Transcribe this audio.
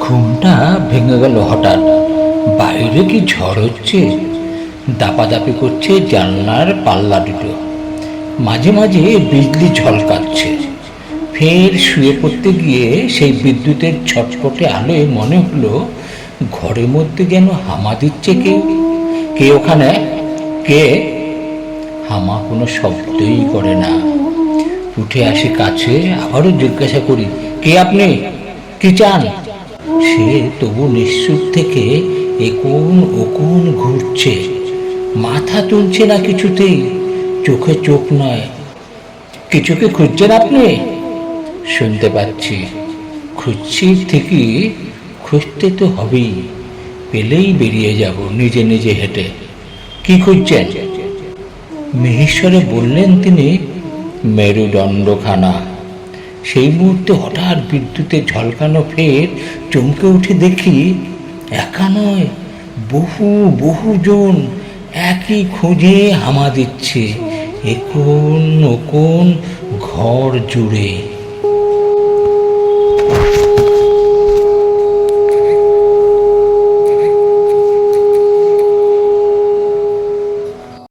ঘুমটা ভেঙে গেল হঠাৎ। বাইরে কি ঝড় হচ্ছে? দাপাদাপি করছে জানলার পাল্লা দুটো। মাঝে মাঝে বিজলি ঝলকাচ্ছে। ফের শুয়ে পড়তে গিয়ে সেই বিদ্যুতের ছটফটে আলোয় মনে হলো, ঘরের মধ্যে যেন হামা দিচ্ছে কেউ কে ওখানে? কে? হামা কোনো শব্দই করে না। উঠে আসি কাছে, আবারও জিজ্ঞাসা করি, কে আপনি? কি চান? সে তবু নিশ্চুপ থেকে একুন ওকুন ঘুরছে। মাথা তুলছে না কিছুতেই, চোখে চোখ নয়। কিছুকে খুঁজছেন আপনি? শুনতে পাচ্ছি। খুঁজছি ঠিকই, খুঁজতে তো হবেই। পেলেই বেরিয়ে যাব নিজে নিজে হেঁটে। কি খুঁজছেন? মিহিশ্বরে বললেন তিনি মেরুদণ্ডখানা। সেই মুহূর্তে হঠাৎ বিদ্যুতে ঝলকানো ফের চমকে উঠে দেখি, একা নয়, বহু, বহুজন একই খুঁজে হামা দিচ্ছে। এখন কোন ঘর জুড়ে।